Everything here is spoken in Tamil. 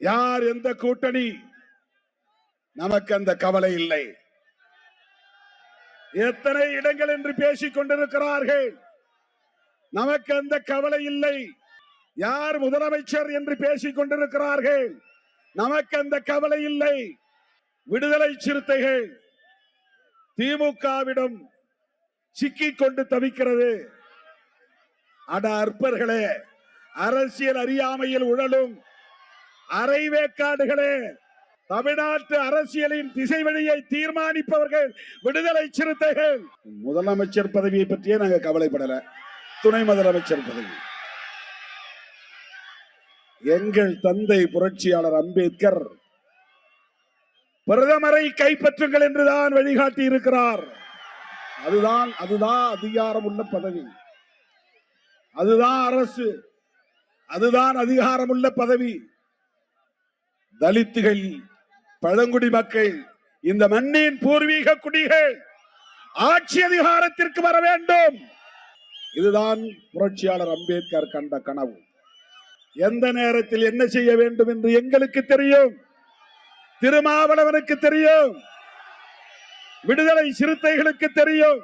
யார் எந்த கூட்டணி? நமக்கு அந்த கவலை இல்லை. எத்தனை இடங்கள் என்று பேசிக் கொண்டிருக்கிறார்கள். நமக்கு அந்த கவலை இல்லை. யார் முதலமைச்சர் என்று பேசிக் கொண்டிருக்கிறார்கள். நமக்கு அந்த கவலை இல்லை. விடுதலை சிறுத்தைகள் திமுகவிடம் சிக்கிக் கொண்டு தவிக்கிறது. அட அற்பர்களே அரசியல் அறியாமையில் உழலும் அரைவேக்காடுகளே தமிழ்நாட்டு அரசியலின் திசை வழியை தீர்மானிப்பவர்கள் விடுதலை சிறுத்தைகள். முதலமைச்சர் பதவியை பற்றியே நாங்க கவலைப்படல. துணை முதலமைச்சர் பதவி. எங்கள் தந்தை புரட்சியாளர் அம்பேத்கர் பிரதமரை கைப்பற்றுங்கள் என்றுதான் வழிகாட்டி இருக்கிறார். அதுதான் அதுதான் அதிகாரம் உள்ள பதவி. அதுதான் அரசு. அதுதான் அதிகாரம் உள்ள பதவி. தலித்துகள் பழங்குடி மக்கள் இந்த மண்ணின் பூர்வீக குடிகள் ஆட்சி அதிகாரத்திற்கு வர வேண்டும். இதுதான் புரட்சியாளர் அம்பேத்கர் கண்ட கனவு. எந்த நேரத்தில் என்ன செய்ய வேண்டும் என்று எங்களுக்கு தெரியும். திருமாவளவனுக்கு தெரியும். விடுதலை சிறுத்தைகளுக்கு தெரியும்.